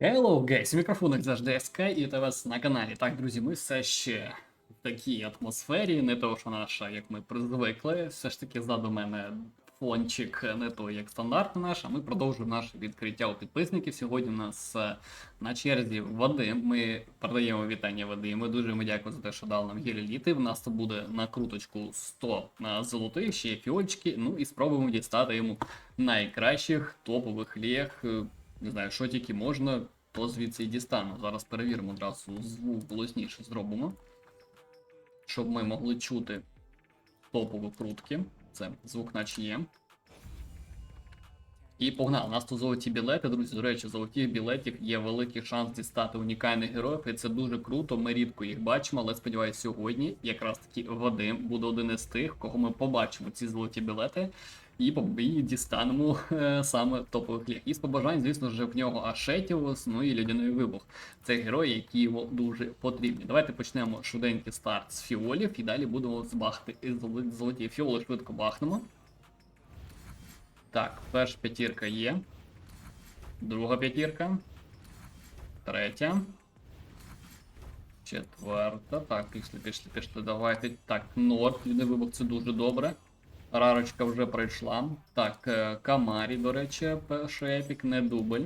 Hello, guys! Мікрофон як завжди Sky і вітаю вас на каналі. Так, друзі, ми все ще в такій атмосфері, не то, що наша, як ми призвикли. Все ж таки ззаду мене фончик не той, як стандартний наш, а ми продовжуємо наше відкриття у підписників. Сьогодні у нас е, на черзі Вадим. Ми передаємо вітання Вадиму. Дуже йому дякую за те, що дав нам гіліліти. В нас то буде на круточку 100 золотих, ще є фіольчики. Ну і спробуємо дістати йому найкращих топових лег. Не знаю, що тільки можна, то звідси і дістану. Зараз перевіримо одразу звук голосніше зробимо. Щоб ми могли чути топові крутки. Це звук наче є. І погнали. У нас тут золоті білети, друзі. До речі, золотих білетів є великий шанс дістати унікальних героїв, і це дуже круто. Ми рідко їх бачимо, але сподіваюся, сьогодні якраз таки Вадим буде один із тих, кого ми побачимо ці золоті білети. І, і дістанемо е, саме топових ліг. І з побажань, звісно ж, в нього Ашетіус, ну і Лядяний Вибух. Це герої, які йому дуже потрібні. Давайте почнемо швиденький старт з фіолів і далі будемо збахти золоті фіоли швидко бахнемо. Так, перша п'ятірка є. Друга п'ятірка. Третя. Четверта. Так, пішли, пішли, пішли. Давайте. Так, Норд, Лядяний Вибух, це дуже добре. Рарочка вже пройшла. Так, е, Камарі, до речі, перший епік, не дубль.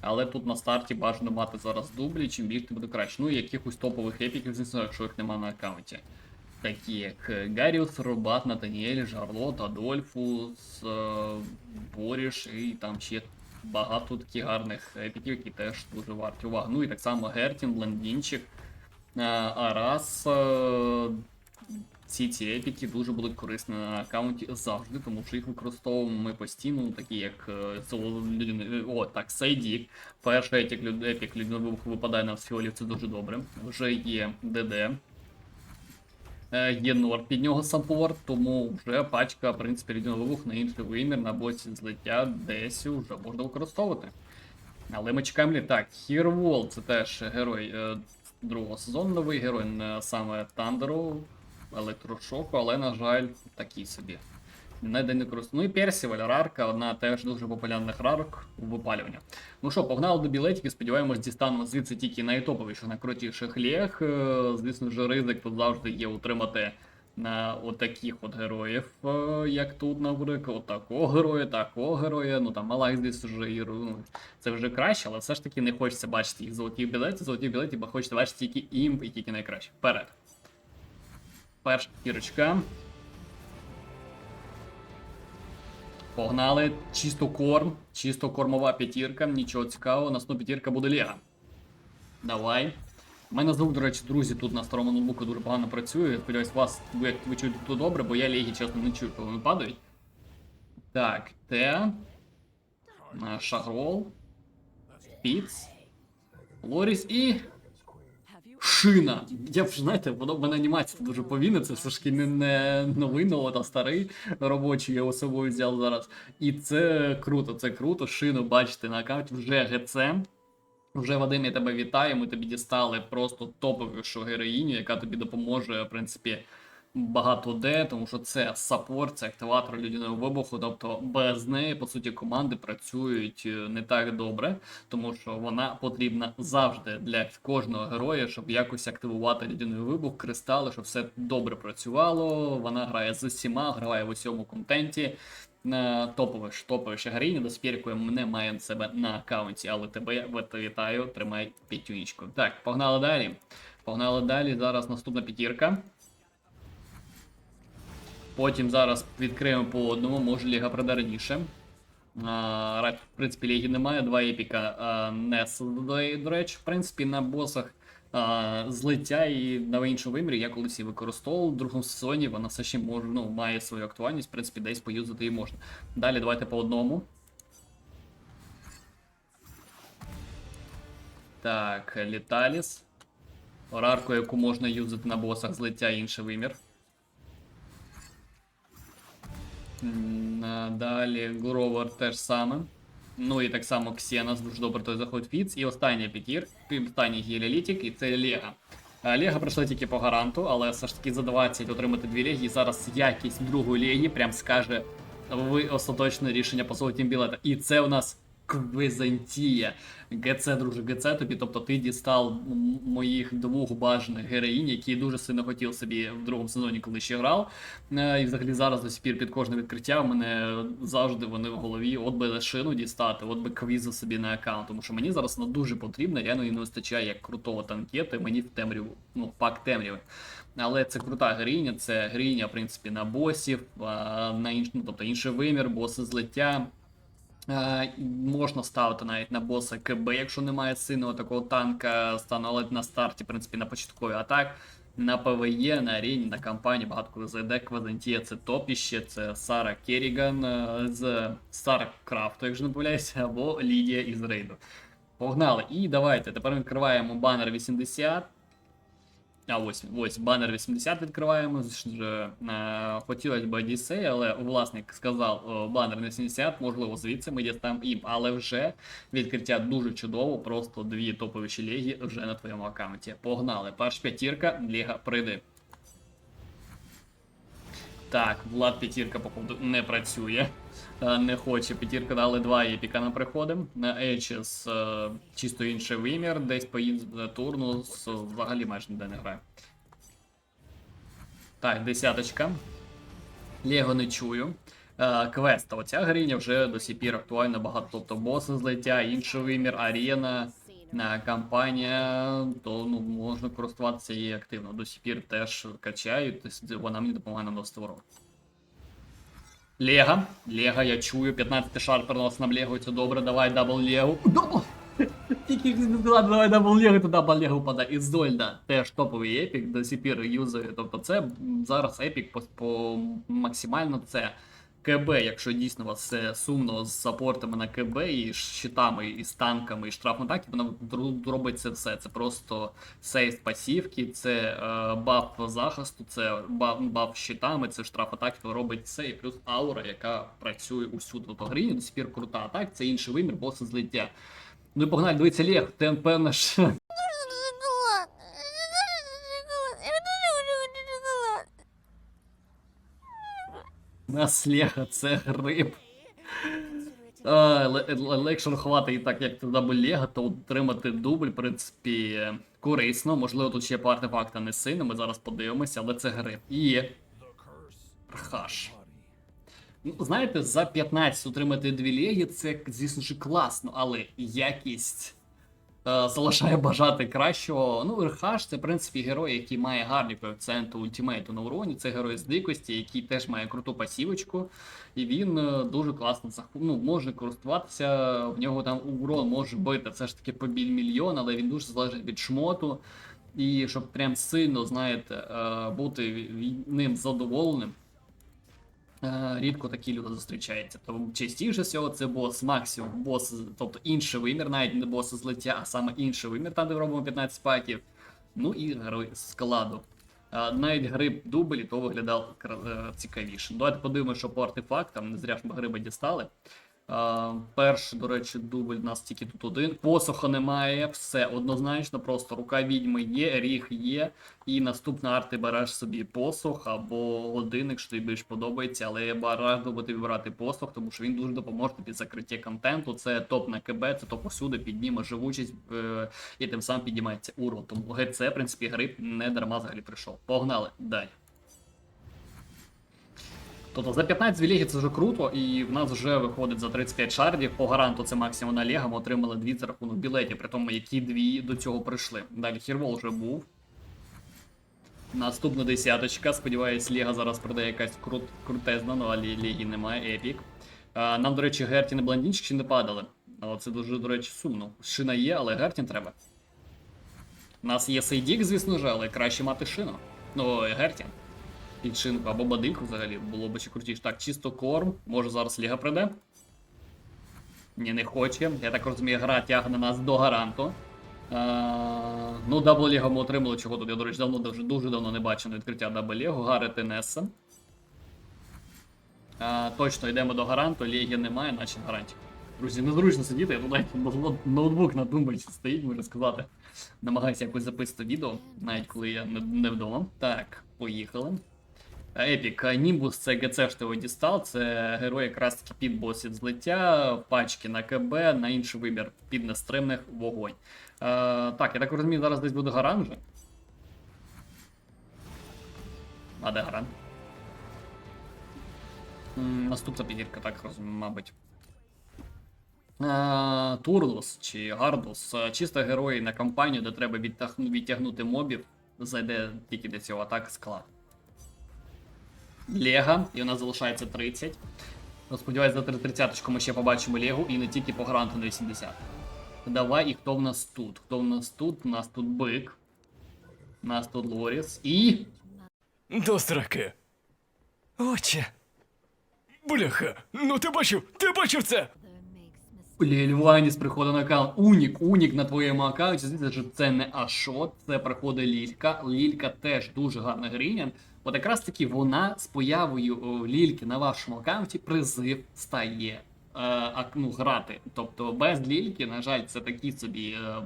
Але тут на старті бажано мати зараз дублі, чим більше буде краще. Ну і якихось топових епіків, звісно, якщо їх нема на аккаунті. Такі як е, Гаріус, Робат, Натаніель, Жарлот, Адольфус, е, Боріш і там ще багато таких гарних епіків, які теж дуже варті уваги. Ну і так само Гертін, Блондінчик, е, Арас. Е, ці епіки дуже будуть корисні на аккаунті завжди, тому що їх використовуємо ми постійно, такі як е, О, так, Сейдік. Перший епік, епік людина випадає на фіолів, це дуже добре. Вже є ДД. Е, Є Норд під нього саппорт, тому вже пачка, в принципі, людина на інший вимір на боці злиття десь вже можна використовувати. Але ми чекаємо лі. Так, Хірвол це теж герой е, другого сезону, новий герой саме Тандеру, електрошоку, але, на жаль, такий собі. Не не користує. Ну і Персіваль, рарка, одна теж дуже популярних рарок у випалювання. Ну що, погнали до білетиків, сподіваємось, дістанемо звідси тільки найтоповіших, найкрутіших лег. Е, Звісно ж, ризик тут завжди є утримати на отаких от героїв, е, як тут, наприклад, от такого героя, такого героя. Ну там Малайк здесь вже і ну, це вже краще, але все ж таки не хочеться бачити їх золоті білети, золоті білети, бо хочеться бачити тільки імп і тільки найкраще. Вперед. Перша кірочка. Погнали. Чисто корм. Чисто кормова п'ятірка. Нічого цікавого. Наступна п'ятірка буде Лега. Давай. У мене звук, до речі, друзі, тут на старому ноутбуку дуже погано працює. Я сподіваюсь, вас ви, ви чуєте тут добре, бо я легі, чесно, не чую, коли вони падають. Так, Т. е, Шагрол. Піц. Лоріс і. Шина. Я вже знаєте, воно в мене анімація дуже повільна, це все ж таки не, не новинно, а старий робочий, я його собою взяв зараз. І це круто, це круто. Шину бачите на аккаунті вже ГЦ. Вже Вадим, я тебе вітаю. Ми тобі дістали просто топовішу героїню, яка тобі допоможе, в принципі, багато де, тому що це саппорт, це активатор людяного вибуху. Тобто без неї, по суті, команди працюють е, не так добре, тому що вона потрібна завжди для кожного героя, щоб якось активувати людяний вибух, кристали, щоб все добре працювало. Вона грає з усіма, грає в усьому контенті. Топове топове героїня, до ми не маємо себе на аккаунті, але тебе вітаю, тримай п'ятюнічку. Так, погнали далі. Погнали далі. Зараз наступна п'ятірка. Потім зараз відкриємо по одному, може Ліга прийде раніше. А, в принципі, Ліги немає, два епіка а, не до речі, в принципі, на босах а, злиття і на іншому вимірі я колись її використовував в другому сезоні, вона все ще може, ну, має свою актуальність, в принципі, десь поюзати її можна. Далі давайте по одному. Так, Літаліс. Рарку, яку можна юзати на босах злиття інший вимір. Далі Гровер теж саме. Ну і так само Ксенос дуже добре той заходить Фіц. І остання пікір, останній гілілітік, і це Лега. А, Лега пройшла тільки по гаранту, але все ж таки за 20 отримати дві легі. І зараз якість другої легі прям скаже ви остаточне рішення по золотім білета. І це у нас Квизантія. ГЦ, друже, ГЦ тобі, тобто ти дістав моїх двох бажаних героїнь, які дуже сильно хотів собі в другому сезоні, коли ще грав. Е, І взагалі зараз до сих пір під кожне відкриття в мене завжди вони в голові. От би лишину дістати, от би квізу собі на аккаунт. Тому що мені зараз воно дуже потрібно, реально і не вистачає як крутого танкета, мені в темряву, ну, пак темряви. Але це крута героїня, це героїня, в принципі, на босів, на інш... ну, тобто інший вимір, боси злиття. Е, можна ставити навіть на боса КБ, якщо немає сильного такого танка, але на старті, в принципі, на початковій атак. На ПВЕ, на арені, на кампанії багато коли зайде Квазантія, це топіще, це Сара Керріган е, з Старкрафту, якщо не помиляюся, або Лідія із Рейду. Погнали. І давайте. Тепер відкриваємо банер 80. А ось, ось банер 80 відкриваємо. Е, хотілося б Одіссей, але власник сказав о, банер на 70, можливо, звідси ми дістаємо ім. але вже відкриття дуже чудово, просто дві топові ліги вже на твоєму аккаунті. Погнали. Перша п'ятірка, ліга прийди. Так, Влад п'ятірка, походу, не працює. Е, Не хоче. П'ятірка дали два епіка на приходи. На Ейчес е, чисто інший вимір, десь поїде турнус, взагалі майже ніде не грає. Так, десяточка. Лего не чую. Е, Квест. Оця гриня вже до сих пір актуальна багато. Тобто боси злиття, інший вимір, арена, кампанія, то ну, можна користуватися її активно. До сих пір теж качаю, вона мені допомагає наносити ворог. Лего. Лего, я чую. 15 шар перенос нам Лего, це добре. Давай дабл Лего. Дабл! Тільки не давай дабл Лего, то дабл Лего падає. Ізольда теж топовий епік, до сих пір юзаю. Тобто це зараз епік по, по максимально це КБ, якщо дійсно у вас все сумно з саппортами на КБ і щитами, і з танками, і штрафом атаки, воно робить це все. Це просто сейф пасівки, це е, баф захисту, це баф, баф щитами, це штраф атаки, робить все, і плюс аура, яка працює усюди. Тобто грі до сих пір крута атак, це інший вимір, боси злиття. Ну і погнали, дивіться, Лег, ти певно ж. У нас Лего, це гриб. Легше рахувати і так, як туди Лего, то отримати дубль, в принципі, корисно. Можливо, тут ще по артефакта не сильно, ми зараз подивимося, але це гриб. І. Рхаш. Ну, знаєте, за 15 отримати дві легі, це, звісно ж, класно, але якість залишає бажати кращого. Ну, Рхаш це, в принципі, герой, який має гарні коефіцієнти ультимейту на уроні. Це герой з дикості, який теж має круту пасівочку. І він е, дуже класно ну, може користуватися. В нього там урон може бити все ж таки по біль мільйон, але він дуже залежить від шмоту. І щоб прям сильно, знаєте, е, бути ним задоволеним. Е, Рідко такі люди зустрічаються. Тому частіше всього це бос максимум, бос, тобто інший вимір, навіть не бос злиття, а саме інший вимір, там де робимо 15 паків. Ну і герой складу. А, навіть гриб дублі, то виглядав е, цікавіше. Давайте подивимося, що по артефактам, не зря ж ми гриби дістали. А, перший, до речі, дубль нас тільки тут один. Посоха немає, все однозначно, просто рука відьми є, ріг є. І наступна арт ти береш собі посох або годинник, що тобі більш подобається, але я раджу би тобі брати посох, тому що він дуже допоможе під закриття контенту. Це топ на КБ, це топ усюди, підніме живучість е, і тим самим піднімається урон. Тому ГЦ, в принципі, гриб не дарма взагалі прийшов. Погнали далі. Тобто за 15 звіліги це вже круто, і в нас вже виходить за 35 шардів. По гаранту це максимум на Лего. Ми отримали дві за рахунок білетів, при тому які дві до цього прийшли. Далі Хірвол вже був. Наступна десяточка. Сподіваюсь, Ліга зараз придає якась крут, крутезна, ну але Ліги немає, епік. А, нам, до речі, Гертін і Блондінчик ще не падали. Але це дуже, до речі, сумно. Шина є, але Гертін треба. У нас є Сейдік, звісно ж, але краще мати шину. Ну, Гертін. Під або бадильку взагалі було б ще крутіше. Так, чисто корм. Може зараз Ліга прийде. Ні, не хоче. Я так розумію, гра тягне нас до гаранту. А, ну, Дабл Лего ми отримали чого тут. Я, до речі, давно дуже, дуже давно не бачив відкриття Дабл Лего. Гарри Тенеса. А, точно йдемо до гаранту, Легі немає, наче гарантій. Друзі, незручно сидіти, я тут навіть ноутбук на тумбочці стоїть, можна сказати. Намагаюся якось записати відео, навіть коли я не, не вдома. Так, поїхали. Епік, Німбус це ГЦ що його дістав, це герой якраз таки під босів злиття, пачки на КБ, на інший вибір під нестримних вогонь. Е, так, я так розумію, зараз десь буде гаран. А де гаран? Наступна підірка, так розумію, мабуть. Е, Турлус чи Гардус е, чисто герої на кампанію, де треба відтягнути мобів, зайде тільки для цього атак склад. Лега, і у нас залишається 30. Ну, Сподіваюсь, за 30 ми ще побачимо Легу і не тільки по гранту на 80. Давай, і хто в нас тут? Хто в нас тут? У нас тут бик. У нас тут Лоріс. І. До сраки. Отче. Бляха, ну ти бачив, ти бачив це? Лільваніс приходить на аккаунт. Унік, унік на твоєму аккаунті. Звісно, що це не Ашот, це приходить Лілька. Лілька теж дуже гарна гриня. От якраз таки вона з появою Лільки на вашому аккаунті призив стає. е, ну, грати. Тобто без лільки, на жаль, це такі собі е,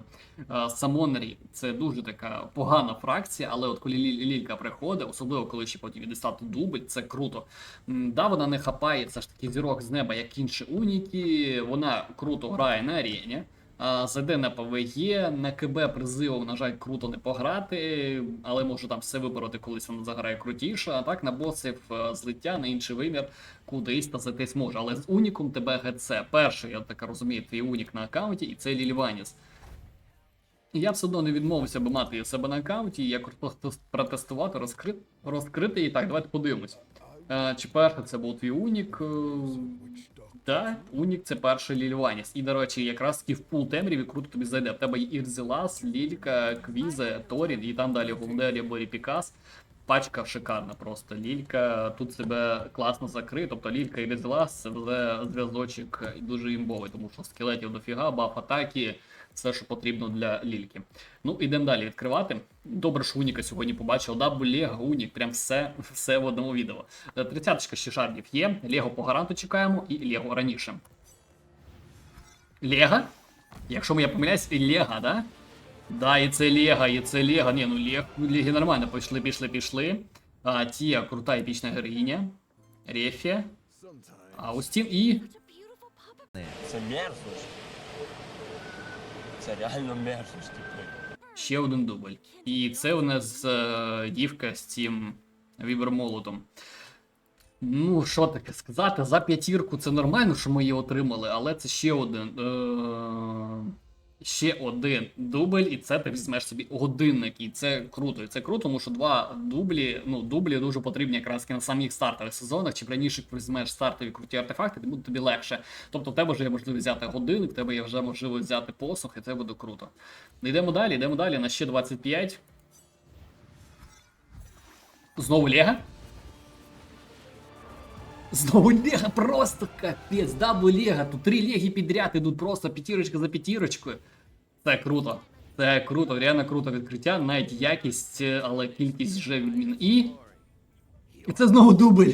е, самонері. Це дуже така погана фракція, але от коли Ліль- лілька приходить, особливо коли ще потім відстати дубль, це круто. Да, вона не хапає все ж таки зірок з неба, як інші уніки. Вона круто грає на арені. Зайде на ПВЕ, на КБ призивом, на жаль, круто не пограти, але може там все вибороти, колись вона заграє крутіше. А так на босів е, злиття, на інший вимір, кудись та зайтись може. Але з уніком тебе ГЦ. Перший, я так розумію, твій унік на аккаунті, і це Лільваніс. Я все одно не відмовився би мати себе на аккаунті, і просто протестувати, розкрити, розкрити її. Так, давайте подивимось. Е, чи перший це був твій унік? Так, Унік це перший Лільваніс. І, до речі, якраз таки в пул темряві круто тобі зайде. В тебе є Ірзелас, Лілька, Квізе, Торін, і там далі Голделі, Борі Пікас. Пачка шикарна просто. Лілька тут себе класно закриє. Тобто Лілька і Ірзелас це вже зв'язочок дуже імбовий, тому що скелетів дофіга, баф атаки, все, що потрібно для Лільки. Ну, ідемо далі відкривати. Добре, що Уніка сьогодні побачив. Дабл Лего, Унік, прям все, все в одному відео. Е, Тридцяточка ще шардів є. Лего по гаранту чекаємо і Лего раніше. Лего? Якщо я помиляюсь, і Лего, да? Да, і це Лего, і це Лего. Ні, ну Лего, Легі нормально, пішли, пішли, пішли. А, Тія, крута епічна героїня. Рефі. Аустін і. Це мерзость. Це реально мерзость, типу. Ще один дубль. І це у нас е, дівка з цим вібермолотом. Ну, що таке сказати, за п'ятірку це нормально, що ми її отримали, але це ще один. Е, ще один дубль, і це ти візьмеш собі годинник. І це круто. І це круто, тому що два дублі, ну, дублі дуже потрібні якраз на самих стартових сезонах. Чим раніше візьмеш стартові круті артефакти, буде тобі легше. Тобто в тебе вже є можливість взяти годинник, в тебе є вже можливість взяти посох, і це буде круто. Йдемо далі, йдемо далі на ще 25. Знову Лего. Знову Лего, просто капець, дабл Лего. Тут три леги підряд ідуть просто п'ятірочка за п'ятірочкою. Це круто. Це круто, реально круто відкриття, навіть якість, але кількість вже відмін. І це знову дубль.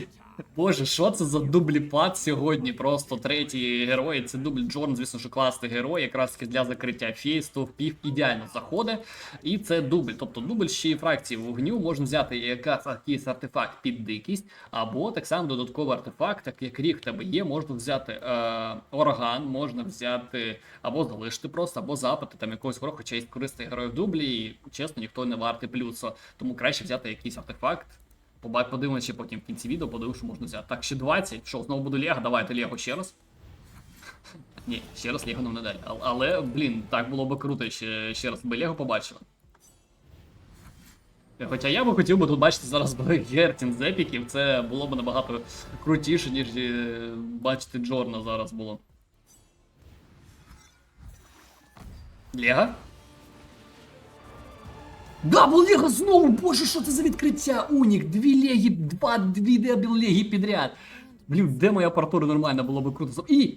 Боже, що це за дубліпад сьогодні? Просто третій герой. Це дубль Джорн, звісно, що класний герой, якраз таки для закриття фейсту, впів ідеально заходить. І це дубль. Тобто дубль ще й фракції вогню можна взяти якийсь артефакт під дикість, або так само додатковий артефакт, так як рік тебе є, можна взяти е, орган, можна взяти або залишити просто, або запити там якогось гроху, хоча є корисний герой в дублі, і чесно, ніхто не вартий плюсу. Тому краще взяти якийсь артефакт. Подивимося ще потім в кінці відео, подивимося, що можна взяти. Так, ще 20. Що, знову буду Лего? Давайте Лего ще раз. Ні, ще раз Лего нам не далі. Але, блін, так було би круто, ще, ще раз би Лего побачили. Хоча я би хотів би тут бачити зараз Гертін з епіків, це було б набагато крутіше, ніж е, бачити Джорна зараз було. Лего? Дабл Лего знову! Боже, що це за відкриття? Унік, дві легі, два, дві дабл легі підряд. Блін, де моя апаратура нормальна було би круто. І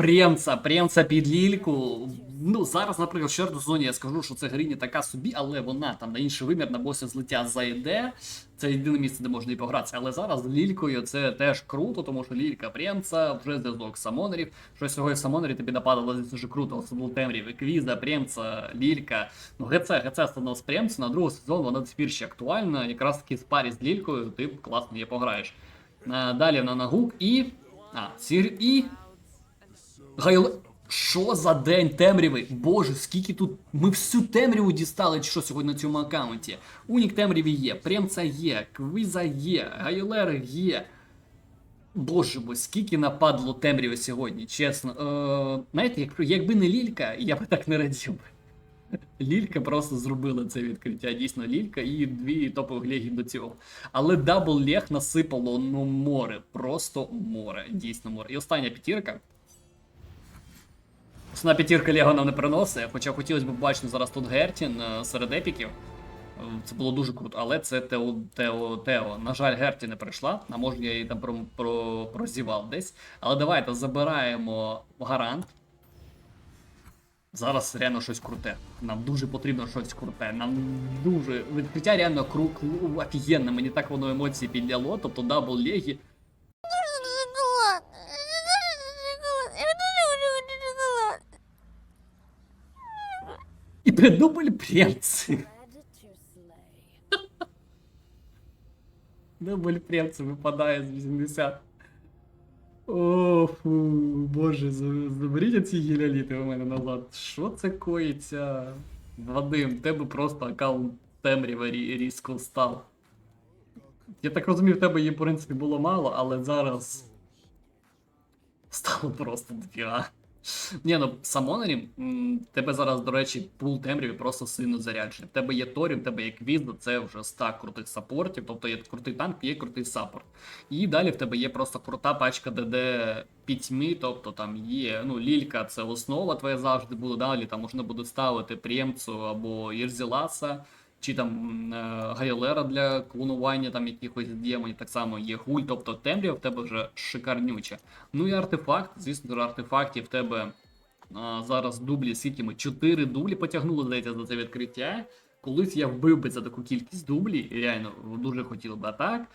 Премца, Премца під лільку. Ну, зараз, наприклад, в четвертому сезоні я скажу, що це гриня така собі, але вона там на інший вимір на босі злиття зайде. Це єдине місце, де можна і погратися. Але зараз з лількою це теж круто, тому що лілька Премца, вже зв'язок самонерів. Що сьогодні самонері тобі нападало дуже круто, особливо темряві. Квіза, Премца, Лілька. Ну, ГЦ, ГЦ станов з Премца, на другий сезон вона тепер ще актуальна. Якраз таки в парі з лількою ти класно її пограєш. Далі вона на гук і. А, сір і. Гайле. Що за день темряви? Боже, скільки тут. Ми всю темряву дістали, чи що сьогодні на цьому аккаунті. Унік темряві є, Премца є, Квіза є, Гайлер є. Боже мой, скільки нападло темряви сьогодні, чесно. Е, знаєте, як, якби не Лілька, я би так не радів. Лілька просто зробила це відкриття. Дійсно, Лілька і дві топових легі до цього. Але дабл лег насипало ну море. Просто море. Дійсно море. І остання п'ятірка. Основна п'ятірка Лего нам не приносить, хоча хотілося б бачити зараз тут Гертін е, серед епіків. Е, Це було дуже круто, але це Тео, Тео, Тео. На жаль, Герті не прийшла, а може я її там про, про, прозівав десь. Але давайте забираємо гарант. Зараз реально щось круте. Нам дуже потрібно щось круте. Нам дуже. Відкриття реально кру, кру, офігенне. Мені так воно емоції підняло. Тобто дабл легі. Дубль премці. Дубль премці випадає з 80. О, фу, боже, за- заберіть ці гіляліти у мене назад. Що це коїться? Вадим, тебе просто аккаунт темрява різко став. Я так розумію, в тебе її, в принципі, було мало, але зараз. Стало просто дофіга. Ні, ну самонері, тебе зараз, до речі, пул темряві просто сильно заряджений. В тебе є Торі, в тебе є Квізда, це вже стак крутих саппортів, тобто є крутий танк, є крутий саппорт. І далі в тебе є просто крута пачка ДД пітьми, тобто там є, ну, Лілька це основа твоя завжди буде, далі там можна буде ставити Премцу або Ірзіласа, чи там е, Гайлера для клонування там якихось демонів, так само є гуль, тобто темрява в тебе вже шикарнюча. Ну і артефакт, звісно, артефактів в тебе а, зараз дублі скільки ми 4 дублі потягнули, здається, за це відкриття. Колись я вбив би за таку кількість дублі, реально дуже хотів би а так.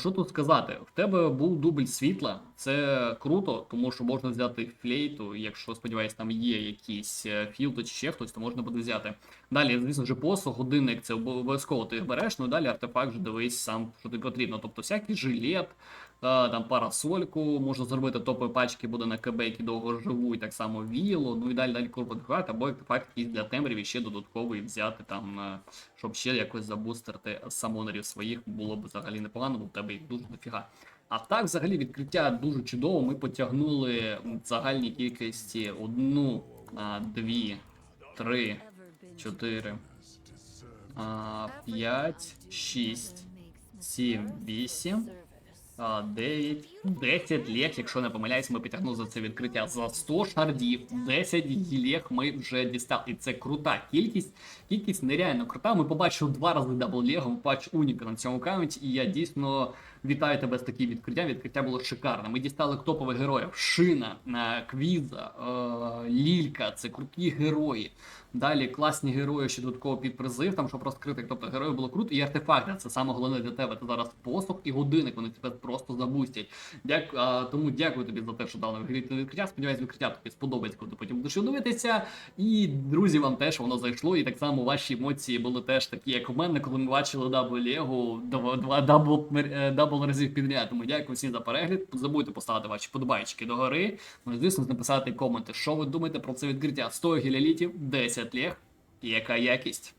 Що тут сказати? В тебе був дубль світла, це круто, тому що можна взяти флейту, якщо сподіваюсь, там є якісь е, філти чи ще хтось, то можна буде взяти. Далі, звісно ж, посох, годинник, це обов'язково ти береш, ну далі артефакт вже дивись сам, що тобі потрібно. Тобто всякий жилет, там парасольку, можна зробити топові пачки, буде на КБ, які довго живуть, так само віло, ну і далі далі корпоративат, або артефакт якийсь для темряві ще додатковий взяти там, е, щоб ще якось забустерти самонерів своїх, було б взагалі непогано, бо в тебе їх дуже дофіга. А так, взагалі, відкриття дуже чудово. Ми потягнули в загальній кількості одну, дві, три, чотири, п'ять, шість, сім, вісім. А, 9, 10 лег, якщо не помиляюсь, ми підтягнули за це відкриття за 100 шардів, 10 лег ми вже дістали. І це крута кількість. Кількість нереально крута. Ми побачили два рази дабл легом патч Уніка на цьому каунті, і я дійсно вітаю тебе з таким відкриттям. Відкриття було шикарне. Ми дістали топових героїв: Шина, е, Квіза, е, Лілька, це круті герої. Далі класні герої, ще додатково під призив, там щоб розкрити, тобто героїв було круто, і артефакти. Це саме головне для тебе. Це зараз посох і годинник, вони тебе просто забустять. Дяку, а, тому дякую тобі за те, що нам відкриття. Сподіваюсь, відкриття тобі сподобається, коли ти потім будеш дивитися. І друзі, вам теж воно зайшло, і так само ваші емоції були теж такі, як у мене, коли ми бачили дабл Лего, дабл, е, дабл разів підряд. Тому дякую всім за перегляд. Не забудьте поставити ваші подобайчики догори. Ну звісно, написати коменти, що ви думаєте про це відкриття. 100 гілялітів, 10 лег. Яка якість?